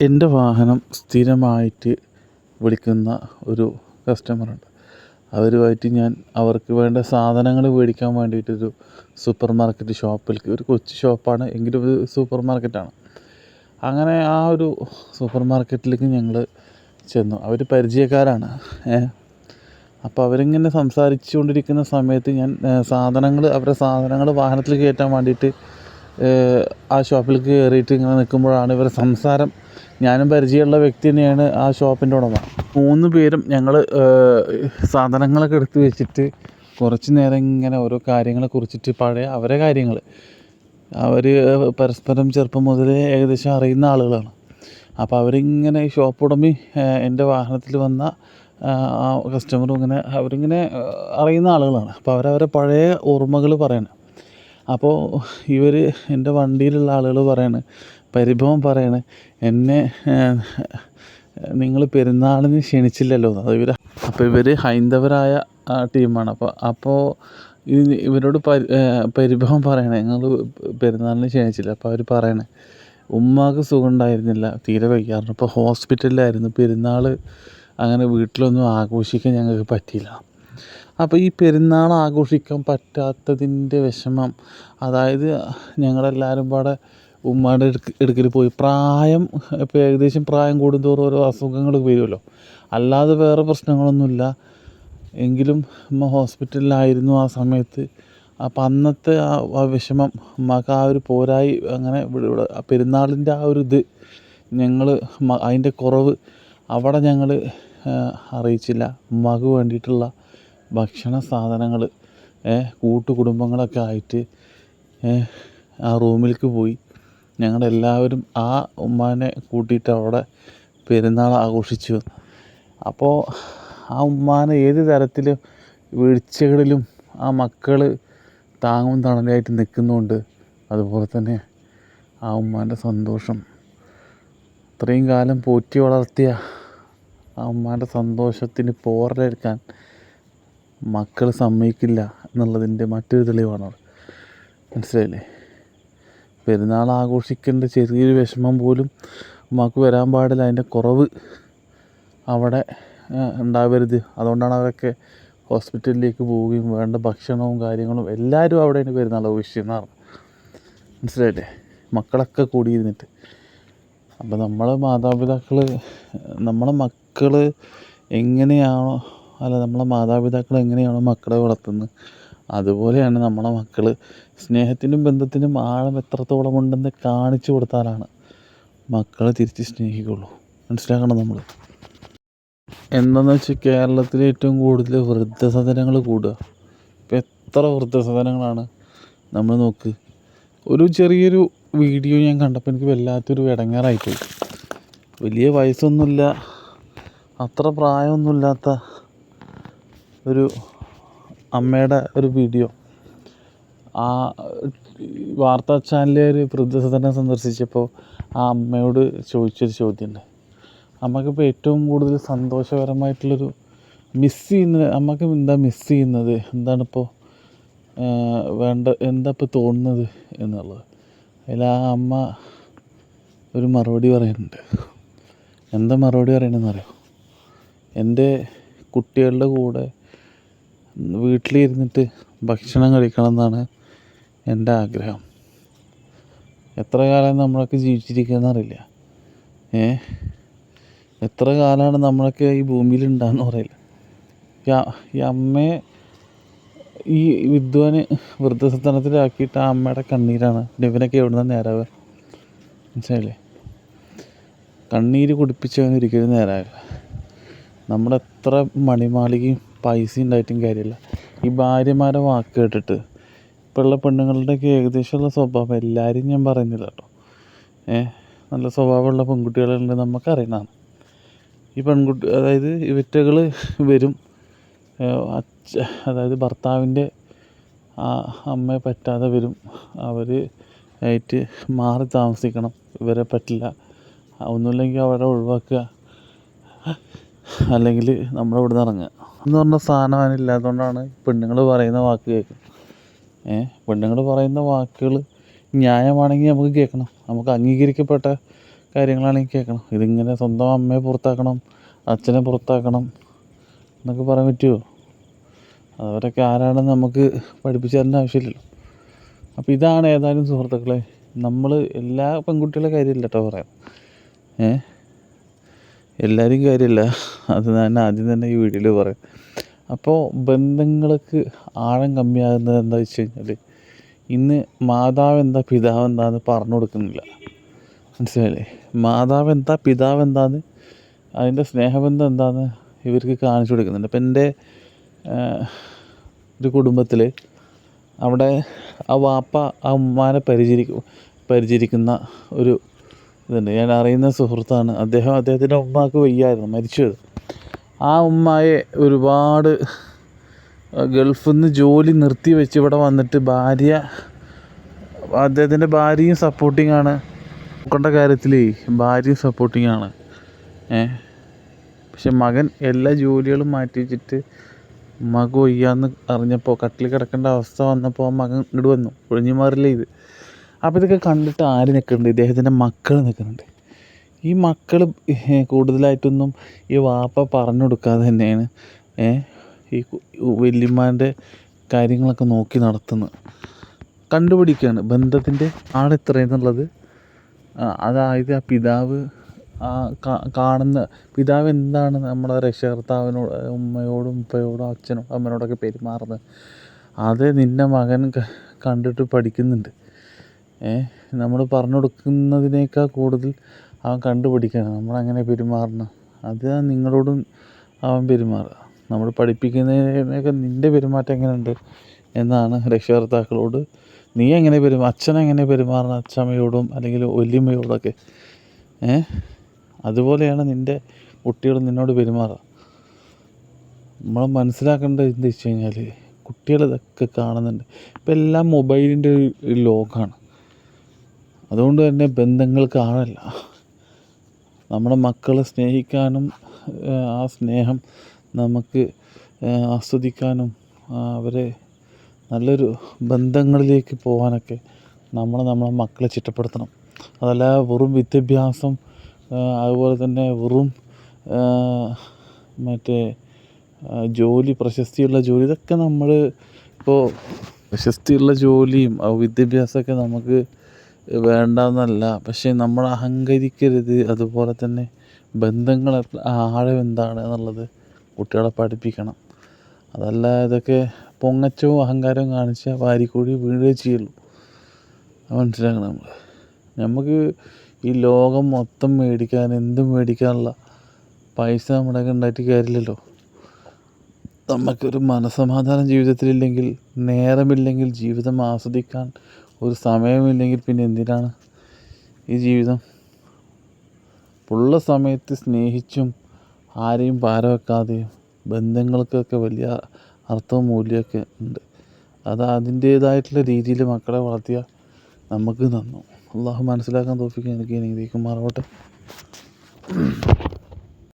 എന്റെ വാഹനം സ്ഥിരമായിട്ട് വിളിക്കുന്ന ഒരു കസ്റ്റമറുണ്ട്. അവരുമായിട്ട് ഞാൻ അവർക്ക് വേണ്ട സാധനങ്ങൾ മേടിക്കാൻ വേണ്ടിയിട്ടൊരു സൂപ്പർ മാർക്കറ്റ് ഷോപ്പിലേക്ക് ഒരു കൊച്ചു ഷോപ്പാണ് എങ്കിലും ഒരു സൂപ്പർ മാർക്കറ്റാണ് അങ്ങനെ ആ ഒരു സൂപ്പർ മാർക്കറ്റിലേക്ക് ഞങ്ങൾ ചെന്നു. അവർ പരിചയക്കാരാണ് അപ്പോൾ അവരിങ്ങനെ സംസാരിച്ചു കൊണ്ടിരിക്കുന്ന സമയത്ത് ഞാൻ സാധനങ്ങൾ അവരുടെ സാധനങ്ങൾ വാഹനത്തിൽ കയറ്റാൻ വേണ്ടിയിട്ട് ആ ഷോപ്പിലേക്ക് കയറിയിട്ട് ഇങ്ങനെ നിൽക്കുമ്പോഴാണ് ഇവരുടെ സംസാരം. ഞാനും പരിചയമുള്ള വ്യക്തി തന്നെയാണ് ആ ഷോപ്പിന്റെ ഉടമ. മൂന്ന് പേരും ഞങ്ങൾ സാധനങ്ങളൊക്കെ എടുത്ത് വെച്ചിട്ട് കുറച്ച് നേരം ഇങ്ങനെ ഓരോ കാര്യങ്ങളെ കുറിച്ചിട്ട് പഴയ അവരെ കാര്യങ്ങൾ. അവർ പരസ്പരം ചെറുപ്പം മുതലേ ഏകദേശം അറിയുന്ന ആളുകളാണ്. അപ്പോൾ അവരിങ്ങനെ ഷോപ്പ് ഉടമി എന്റെ വാഹനത്തിൽ വന്ന ആ കസ്റ്റമറും ഇങ്ങനെ അവരിങ്ങനെ അറിയുന്ന ആളുകളാണ്. അപ്പോൾ അവരവരെ പഴയ ഓർമ്മകൾ പറയണം അപ്പോൾ ഇവർ എന്റെ വണ്ടിയിലുള്ള ആളുകൾ പറയാണ് പരിഭവം പറയാണ് എന്നെ നിങ്ങൾ പെരുന്നാളിന് ക്ഷണിച്ചില്ലല്ലോ. അത് ഇവർ അപ്പോൾ ഇവർ ഹൈന്ദവരായ ടീമാണ്. അപ്പോൾ അപ്പോൾ ഇവരോട് പരി പരിഭവം പറയണേ ഞങ്ങൾ പെരുന്നാളിന് ക്ഷണിച്ചില്ല. അപ്പോൾ അവർ പറയണേ ഉമ്മാക്ക് സുഖം ഉണ്ടായിരുന്നില്ല തീരെ വയ്യാറുണ്ട് അപ്പോൾ ഹോസ്പിറ്റലിലായിരുന്നു. പെരുന്നാൾ അങ്ങനെ വീട്ടിലൊന്നും ആഘോഷിക്കാൻ ഞങ്ങൾക്ക് പറ്റിയില്ല. അപ്പോൾ ഈ പെരുന്നാൾ ആഘോഷിക്കാൻ പറ്റാത്തതിന്റെ വിഷമം. അതായത് ഞങ്ങളെല്ലാവരും പാടെ ഉമ്മാടെ അടുക്കൽ പോയി. പ്രായം ഇപ്പോൾ ഏകദേശം പ്രായം കൂടുന്തോറും ഓരോ അസുഖങ്ങൾ വരുമല്ലോ അല്ലാതെ വേറെ പ്രശ്നങ്ങളൊന്നുമില്ല. എങ്കിലും ഉമ്മ ഹോസ്പിറ്റലിലായിരുന്നു ആ സമയത്ത്. അപ്പം അന്നത്തെ ആ വിഷമം ഉമ്മക്ക് ആ ഒരു പോരായി അങ്ങനെ ഇവിടെ പെരുന്നാളിന്റെ ആ ഒരു ഇത് ഞങ്ങൾ അതിന്റെ കുറവ് അവിടെ ഞങ്ങൾ അറിയിച്ചില്ല. ഉമ്മാക്ക് വേണ്ടിയിട്ടുള്ള ഭക്ഷണ സാധനങ്ങൾ കൂട്ടുകുടുംബങ്ങളൊക്കെ ആയിട്ട് ആ റൂമിലേക്ക് പോയി. ഞങ്ങളെല്ലാവരും ആ ഉമ്മാനെ കൂട്ടിയിട്ട് അവിടെ പെരുന്നാൾ ആഘോഷിച്ചു. അപ്പോൾ ആ ഉമ്മാനെ ഏത് തരത്തിലും വീഴ്ചകളിലും ആ മക്കൾ താങ്ങും തണലായിട്ട് നിൽക്കുന്നുണ്ട് അതുപോലെ തന്നെ ആ ഉമ്മാന്റെ സന്തോഷം. ഇത്രയും കാലം പോറ്റി വളർത്തിയ ആ ഉമ്മാന്റെ സന്തോഷത്തിന് പോറലെടുക്കാൻ മക്കൾ സമ്മതിക്കില്ല എന്നുള്ളതിന്റെ മറ്റൊരു തെളിവാണ് മനസ്സിലായില്ലേ? പെരുന്നാൾ ആഘോഷിക്കേണ്ട ചെറിയൊരു വിഷമം പോലും ഉമ്മാക്ക് വരാൻ പാടില്ല. അതിന്റെ കുറവ് അവിടെ ഉണ്ടാവരുത്. അതുകൊണ്ടാണ് അവരൊക്കെ ഹോസ്പിറ്റലിലേക്ക് പോവുകയും വേണ്ട ഭക്ഷണവും കാര്യങ്ങളും എല്ലാവരും അവിടെയാണ് പെരുന്നാൾ ആഘോഷിക്കുന്നതാണ് മനസ്സിലായില്ലേ? മക്കളൊക്കെ കൂടിയിരുന്നിട്ട്. അപ്പോൾ നമ്മളെ മാതാപിതാക്കൾ നമ്മളെ മക്കൾ എങ്ങനെയാണോ അല്ല നമ്മളെ മാതാപിതാക്കൾ എങ്ങനെയാണോ മക്കളെ വളർത്തുന്നത്? അതുപോലെയാണ് നമ്മളെ മക്കൾ സ്നേഹത്തിനും ബന്ധത്തിനും ആഴം എത്രത്തോളം ഉണ്ടെന്ന് കാണിച്ചു കൊടുത്താലാണ് മക്കളെ തിരിച്ച് സ്നേഹിക്കുള്ളൂ. മനസ്സിലാക്കണം നമ്മൾ എന്താണെന്ന് വെച്ചാൽ കേരളത്തിൽ ഏറ്റവും കൂടുതൽ വൃദ്ധസദനങ്ങൾ കൂടുക. ഇപ്പം എത്ര വൃദ്ധസദനങ്ങളാണ്? നമ്മൾ നോക്ക്. ഒരു ചെറിയൊരു വീഡിയോ ഞാൻ കണ്ടപ്പോൾ എനിക്ക് വല്ലാത്തൊരു ഇടങ്ങാറായിപ്പോയി വലിയ വയസ്സൊന്നുമില്ല അത്ര പ്രായമൊന്നുമില്ലാത്ത ഒരു അമ്മയുടെ ഒരു വീഡിയോ. ആ വാർത്താ ചാനലിലെ ഒരു വൃദ്ധസദനം സന്ദർശിച്ചപ്പോൾ ആ അമ്മയോട് ചോദിച്ചൊരു ചോദ്യമുണ്ട്. അമ്മക്കിപ്പോൾ ഏറ്റവും കൂടുതൽ സന്തോഷകരമായിട്ടുള്ളൊരു മിസ് ചെയ്യുന്നത് അമ്മയ്ക്ക് എന്താ മിസ് ചെയ്യുന്നത്? എന്താണിപ്പോൾ വേണ്ട എന്താ ഇപ്പോൾ തോന്നുന്നത് എന്നുള്ളത്? അതിൽ ആ അമ്മ ഒരു മറുപടി പറയുന്നുണ്ട്. എന്താ മറുപടി പറയണമെന്ന് അറിയോ എന്റെ കുട്ടികളുടെ കൂടെ വീട്ടിലിരുന്നിട്ട് ഭക്ഷണം കഴിക്കണം എന്നാണ് എന്റെ ആഗ്രഹം. എത്ര കാലം നമ്മളൊക്കെ ജീവിച്ചിരിക്കുക അറിയില്ല. ഏ? എത്ര കാലമാണ് നമ്മളൊക്കെ ഈ ഭൂമിയിൽ ഉണ്ടാകുന്ന പറയില്ല ഈ അമ്മയെ ഈ വിദ്വാന് വൃദ്ധസദനത്തിലാക്കിയിട്ട് ആ അമ്മയുടെ കണ്ണീരാണ്. ഇവനൊക്കെ എവിടെ നിന്ന് നേരാവുക? മനസ്സിലായില്ലേ? കണ്ണീര് കുടിപ്പിച്ചവൻ ഒരിക്കലും നേരാവില്ല. നമ്മളെത്ര മണിമാളികയും പൈസ ഉണ്ടായിട്ടും കാര്യമില്ല. ഈ ഭാര്യമാരെ വാക്ക് കേട്ടിട്ട് ഇപ്പോഴുള്ള പെണ്ണുങ്ങളുടെയൊക്കെ ഏകദേശമുള്ള സ്വഭാവം എല്ലാവരും ഞാൻ പറയുന്നില്ല കേട്ടോ. ഏ നല്ല സ്വഭാവമുള്ള പെൺകുട്ടികളുണ്ട് നമുക്കറിയുന്നതാണ് ഈ പെൺകുട്ടി അതായത് ഇവറ്റകൾ വരും. അച്ഛ അതായത് ഭർത്താവിന്റെ ആ അമ്മയെ പറ്റാതെ വരും. അവർ ആയിട്ട് മാറി താമസിക്കണം. ഇവരെ പറ്റില്ല. ഒന്നുമില്ലെങ്കിൽ അവരെ ഒഴിവാക്കുക. അല്ലെങ്കിൽ നമ്മുടെ ഇവിടെ നിന്ന് ഇറങ്ങുക. എന്ന് പറഞ്ഞ സാധനം അതിനില്ലാത്തതുകൊണ്ടാണ് പെണ്ണുങ്ങൾ പറയുന്ന വാക്ക് കേൾക്കുന്നത് ഏ പെണ്ണുങ്ങൾ പറയുന്ന വാക്കുകൾ ന്യായമാണെങ്കിൽ നമുക്ക് കേൾക്കണം. നമുക്ക് അംഗീകരിക്കപ്പെട്ട കാര്യങ്ങളാണെങ്കിൽ കേൾക്കണം. ഇതിങ്ങനെ സ്വന്തം അമ്മയെ പുറത്താക്കണം അച്ഛനെ പുറത്താക്കണം എന്നൊക്കെ പറയാൻ പറ്റുമോ? അവരൊക്കെ ആരാണെന്ന് നമുക്ക് പഠിപ്പിച്ചു തരേണ്ട ആവശ്യമില്ലല്ലോ. അപ്പോൾ ഇതാണ് ഏതായാലും സുഹൃത്തുക്കളെ നമ്മൾ എല്ലാ പെൺകുട്ടികളുടെ കാര്യമില്ല കേട്ടോ പറയാം. ഏ എല്ലാവരും കാര്യമില്ല അത് ഞാൻ ആദ്യം തന്നെ ഈ വീഡിയോയിൽ പറയാം. അപ്പോൾ ബന്ധങ്ങൾക്ക് ആഴം കമ്മിയാകുന്നത് എന്താ വെച്ച് കഴിഞ്ഞാൽ ഇന്ന് മാതാവ് എന്താ പിതാവ് എന്താന്ന് പറഞ്ഞു കൊടുക്കുന്നില്ല. മനസ്സിലായില്ലേ? മാതാവ് എന്താ പിതാവ് എന്താന്ന് അതിന്റെ സ്നേഹബന്ധം എന്താന്ന് ഇവർക്ക് കാണിച്ചു കൊടുക്കുന്നുണ്ട്. അപ്പം എന്റെ ഒരു കുടുംബത്തിൽ അവിടെ ആ വാപ്പ ആ ഉമ്മാനെ പരിചരിക്കും പരിചരിക്കുന്ന ഒരു ഇതുണ്ട്. ഞാൻ അറിയുന്ന സുഹൃത്താണ്. അദ്ദേഹം അദ്ദേഹത്തിന്റെ ഉമ്മാക്ക് വയ്യായിരുന്നു മരിച്ചത്. ആ ഉമ്മയെ ഒരുപാട് ഗൾഫിൽ നിന്ന് ജോലി നിർത്തി വെച്ച് ഇവിടെ വന്നിട്ട് ഭാര്യ അദ്ദേഹത്തിന്റെ ഭാര്യയും സപ്പോർട്ടിങ് ആണ്. നോക്കേണ്ട കാര്യത്തിൽ ഭാര്യയും സപ്പോർട്ടിങ് ആണ്. ഏ? പക്ഷെ മകൻ എല്ലാ ജോലികളും മാറ്റി വെച്ചിട്ട് ഉമ്മാക്ക് വയ്യാന്ന് അറിഞ്ഞപ്പോൾ കട്ടിൽ കിടക്കേണ്ട അവസ്ഥ വന്നപ്പോൾ മകൻ ഇങ്ങോട്ട് വന്നു. ഒഴിഞ്ഞു മാറില്ല ഇത്? അപ്പോൾ ഇതൊക്കെ കണ്ടിട്ട് ആര് നിൽക്കുന്നുണ്ട്? ഇദ്ദേഹത്തിന്റെ മക്കൾ നിൽക്കുന്നുണ്ട്. ഈ മക്കൾ കൂടുതലായിട്ടൊന്നും ഈ വാപ്പ പറഞ്ഞു കൊടുക്കാതെ തന്നെയാണ് ഈ വല്യമ്മാന്റെ കാര്യങ്ങളൊക്കെ നോക്കി നടത്തുന്നത് കണ്ടുപിടിക്കുകയാണ്. ബന്ധത്തിന്റെ ആളെത്രയെന്നുള്ളത് അതായത് ആ പിതാവ് ആ കാണുന്ന പിതാവ് എന്താണ് നമ്മുടെ രക്ഷകർത്താവിനോട് ഉമ്മയോടും ഉപ്പയോടും അച്ഛനോടും അമ്മനോടൊക്കെ പെരുമാറുന്നത്? അത് നിന്റെ മകൻ കണ്ടിട്ട് പഠിക്കുന്നുണ്ട്. നമ്മൾ പറഞ്ഞു കൊടുക്കുന്നതിനേക്കാൾ കൂടുതൽ അവൻ കണ്ടുപിടിക്കണം. നമ്മളെങ്ങനെ പെരുമാറണം. അതാണ് നിങ്ങളോടും അവൻ പെരുമാറുക. നമ്മൾ പഠിപ്പിക്കുന്നതിനൊക്കെ നിന്റെ പെരുമാറ്റം എങ്ങനെയുണ്ട് എന്നാണ് രക്ഷകർത്താക്കളോട് നീ എങ്ങനെ പെരുമാ അച്ഛനെങ്ങനെ പെരുമാറണം അച്ഛമ്മയോടും അല്ലെങ്കിൽ വല്യമ്മയോടൊക്കെ? ഏ അതുപോലെയാണ് നിന്റെ കുട്ടികൾ നിന്നോട് പെരുമാറുക. നമ്മൾ മനസ്സിലാക്കേണ്ടത് എന്താ വെച്ച് കഴിഞ്ഞാൽ കുട്ടികൾ ഇതൊക്കെ കാണുന്നുണ്ട്. ഇപ്പം എല്ലാം മൊബൈലിന്റെ ഒരു ലോകമാണ് അതുകൊണ്ട് തന്നെ ബന്ധങ്ങൾക്ക് ആഴല്ല നമ്മുടെ മക്കളെ സ്നേഹിക്കാനും ആ സ്നേഹം നമുക്ക് ആസ്വദിക്കാനും അവരെ നല്ലൊരു ബന്ധങ്ങളിലേക്ക് പോകാനൊക്കെ നമ്മൾ നമ്മളെ മക്കളെ ചിട്ടപ്പെടുത്തണം. അതല്ല വെറും വിദ്യാഭ്യാസം അതുപോലെ തന്നെ വെറും മറ്റേ ജോലി പ്രശസ്തിയുള്ള ജോലി ഇതൊക്കെ നമ്മൾ ഇപ്പോൾ പ്രശസ്തിയുള്ള ജോലിയും വിദ്യാഭ്യാസമൊക്കെ നമുക്ക് വേണ്ടെന്നല്ല. പക്ഷേ നമ്മൾ അഹങ്കരിക്കരുത്. അതുപോലെ തന്നെ ബന്ധങ്ങൾ ആഴം എന്താണ് എന്നുള്ളത് കുട്ടികളെ പഠിപ്പിക്കണം. അതല്ല ഇതൊക്കെ പൊങ്ങച്ചവും അഹങ്കാരവും കാണിച്ചാൽ വാരിക്കൂടി വീഴുകയേ ചെയ്യുള്ളൂ. മനസ്സിലാക്കണം നമ്മൾ. നമുക്ക് ഈ ലോകം മൊത്തം മേടിക്കാൻ എന്തും മേടിക്കാനുള്ള പൈസ നമ്മുടെ ഉണ്ടായിട്ട് കാര്യമില്ലല്ലോ. നമുക്കൊരു മനസമാധാനം ജീവിതത്തിലില്ലെങ്കിൽ നേരമില്ലെങ്കിൽ ജീവിതം ആസ്വദിക്കാൻ ഒരു സമയമില്ലെങ്കിൽ പിന്നെ എന്തിനാണ് ഈ ജീവിതം? ഉള്ള സമയത്ത് സ്നേഹിച്ചും ആരെയും ഭാരവെക്കാതെയും ബന്ധങ്ങൾക്കൊക്കെ വലിയ അർത്ഥവും മൂല്യമൊക്കെ ഉണ്ട്. അത് അതിന്റേതായിട്ടുള്ള രീതിയിൽ മക്കളെ വളർത്തിയാൽ നമുക്ക് നന്നു. അള്ളാഹു മനസ്സിലാക്കാൻ തോപ്പിക്കാൻ എനിക്ക് നീതിക്കുമാറാവട്ടെ